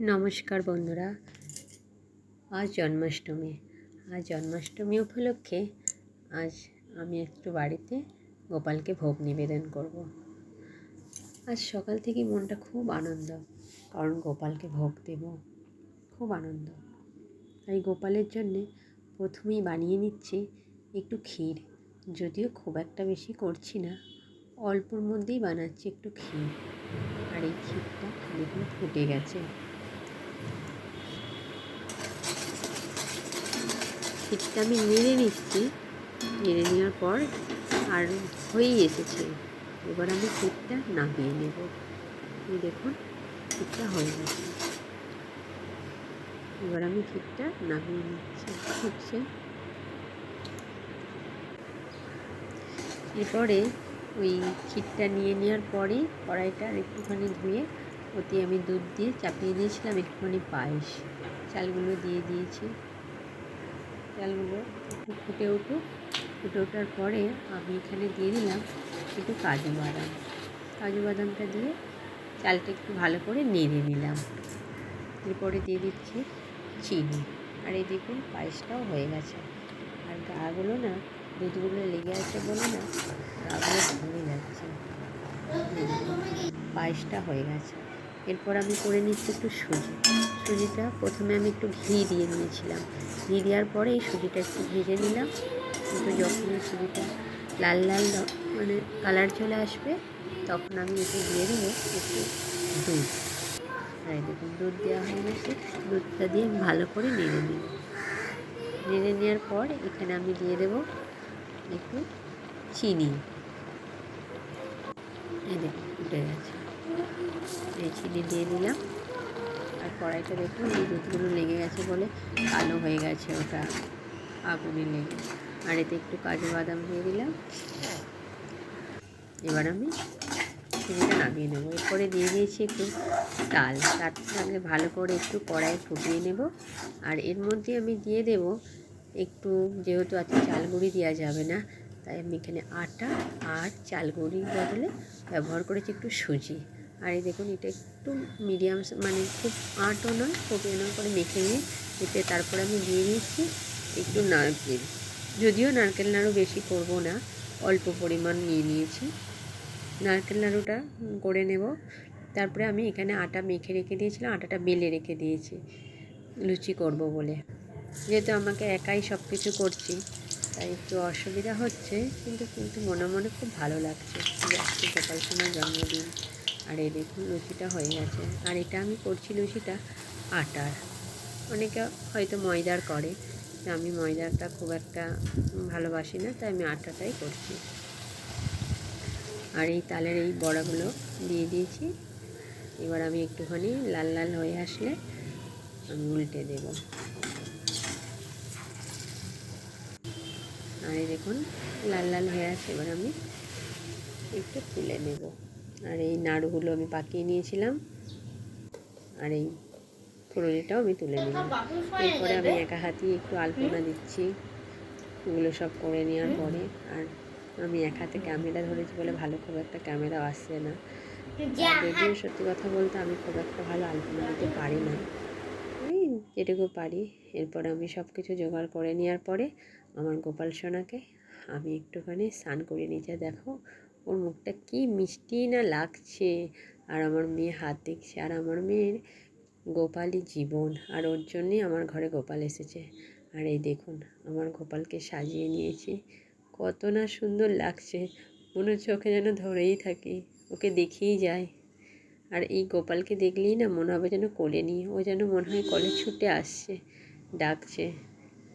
নমস্কার বন্ধুরা। আজ জন্মাষ্টমী। আজ জন্মাষ্টমী উপলক্ষে আজ আমি একটু বাড়িতে গোপালকে ভোগ নিবেদন করব। আজ সকাল থেকে মনটা খুব আনন্দ, কারণ গোপালকে ভোগ দেব। খুব আনন্দ। তাই গোপালের জন্যে প্রথমেই বানিয়ে নিচ্ছি একটু ক্ষীর। যদিও খুব একটা বেশি করছি না, অল্পর মধ্যেই বানাচ্ছি একটু ক্ষীর। আর এই ক্ষীরটা দেখুন ফুটে গেছে। ক্ষীরটা আমি নেড়ে নিচ্ছি। নেড়ে নেওয়ার পর আর হয়েই এসেছে। এবার আমি ক্ষীরটা নামিয়ে নেব। এই দেখুন ক্ষীরটা হয়ে গেছে। এবার আমি ক্ষীরটা নামিয়ে নিচ্ছি। হচ্ছে। এরপরে ওই ক্ষীরটা নিয়ে নেওয়ার পরে কড়াইটা আর একটুখানি ধুয়ে ওতে আমি দুধ দিয়ে চাপিয়ে দিয়েছিলাম একটুখানি পায়েস। চালগুলো দিয়ে দিয়েছি। একটু ফুটে উঠুক। ফুটে ওঠার পরে আমি এখানে দিয়ে দিলাম একটু কাজু বাদাম। কাজু বাদামটা দিয়ে চালটা একটু ভালো করে নেড়ে নিলাম। এরপরে দিয়ে দিচ্ছি চিনি। আর এই দেখুন পায়েসটাও হয়ে গেছে। আর গাগুলো না দুধগুলো লেগে আছে বলে না গাগুলো ভেঙে যাচ্ছে পায়েসটা হয়ে গেছে। এরপর আমি করে নিচ্ছি একটু সুজি। সুজিটা প্রথমে আমি একটু ঘি দিয়ে নিয়েছিলাম। ঘি দেওয়ার পরে এই সুজিটা একটু ভেজে নিলাম। কিন্তু যখন এই সুজিটা লাল লাল মানে কালার চলে আসবে, তখন আমি এতে দিয়ে দেবো একটু দুধ। আর দেখুন, দুধ দেওয়া হয়ে গেছে। দুধটা দিয়ে ভালো করে নেড়ে নিই নেড়ে নেওয়ার পর এখানে আমি দিয়ে দেবো একটু চিনি। এই দেখুন উঠে গেছে। চিনি দিয়ে দিলাম। আর কড়াইটা দেখুন, এই দুধগুলো লেগে গেছে বলে কালো হয়ে গেছে ওটা, আগুনে লেগে। আর এতে একটু কাজু বাদাম দিয়ে দিলাম। এবার আমি চিনিটা নামিয়ে নেব। এরপরে দিয়ে দিয়েছি একটু তাল তার সঙ্গে ভালো করে একটু কড়াই ফুটিয়ে নেব। আর এর মধ্যে আমি দিয়ে দেব একটু, যেহেতু আজকে চাল গুঁড়ি দেওয়া যাবে না, তাই আমি এখানে আটা আর চাল গুঁড়ির বদলে ব্যবহার করেছি একটু সুজি। আর এই দেখুন, এটা একটু মিডিয়াম মানে খুব আটও নয় খুব এরকম করে মেখে নিয়ে এতে তারপরে আমি দিয়ে দিচ্ছি একটু নারকেল। যদিও নারকেল নাড়ু বেশি করব না, অল্প পরিমাণ নিয়ে নিয়েছি। নারকেল নাড়ুটা করে নেব। তারপরে আমি এখানে আটা মেখে রেখে দিয়েছিলাম, আটাটা বেলে রেখে দিয়েছি। লুচি করব বলে। যেহেতু আমাকে একাই সব কিছু করছি, তাই একটু অসুবিধা হচ্ছে, কিন্তু কিন্তু মনে মনে খুব ভালো লাগছে। যাচ্ছি গোপাল সোনার জন্মদিন। আর এই দেখুন লুচিটা হয়ে গেছে। আর এটা আমি করছি লুচিটা আটার। অনেকে হয়তো ময়দার করে আমি ময়দাটা খুব একটা ভালোবাসি না, তাই আমি আটাটাই করছি। আর এই তালের এই বড়াগুলো দিয়ে দিয়েছি। এবার আমি একটুখানি লাল লাল হয়ে আসলে আমি উল্টে দেব। আর দেখুন লাল লাল হয়ে আছে, এবার আমি একটু তুলে নেব। আর এই নাড়ুগুলো আমি পাকিয়ে নিয়েছিলাম। আর এই ফুরুলিটাও আমি তুলে নিলাম। এরপরে আমি একা হাতেই একটু আলপনা দিচ্ছি। এগুলো সব করে নেওয়ার পরে আর আমি এক হাতে ক্যামেরা ধরেছি বলে ভালো খুব একটা ক্যামেরা আসছে না। যদিও সত্যি কথা বলতে আমি খুব একটা ভালো আলপনা দিতে পারি না। ওই যেটুকু পারি। এরপরে আমি সব কিছু জোগাড় করে নেওয়ার পরে আমার গোপাল সোনাকে আমি একটুখানি স্নান করে নিচে দেখো ওর মুখটা কি মিষ্টি না লাগছে। আর আমার মেয়ে হাত দেখছে, আর আমার মেয়ের গোপালই জীবন, আর ওর জন্যই আমার ঘরে গোপাল এসেছে। আর এই দেখুন, আমার গোপালকে সাজিয়ে নিয়েছি। কত না সুন্দর লাগছে, মনে হচ্ছে ওকে যেন ধরেই থাকি, ওকে দেখেই যায় আর এই গোপালকে দেখলেই না মনে হবে যেন কোলে নিয়ে ও যেন মনে হয় কলে ছুটে আসছে, ডাকছে।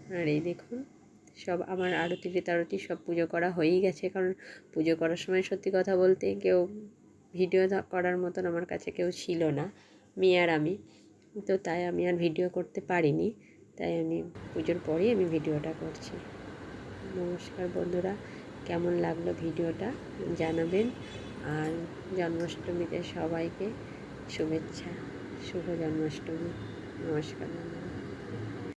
আর এই দেখুন সব আমার আরতি তারতি সব পুজো করা হয়েই গেছে। কারণ পুজো করার সময় সত্যি কথা বলতে কেউ ভিডিও করার মতন আমার কাছে কেউ ছিল না মেয়ে আর আমি। তো তাই আমি আর ভিডিও করতে পারিনি। তাই আমি পুজোর পরেই আমি ভিডিওটা করছি। নমস্কার বন্ধুরা, কেমন লাগল ভিডিওটা জানাবেন। আর জন্মাষ্টমীতে সবাইকে শুভেচ্ছা, শুভ জন্মাষ্টমী। নমস্কার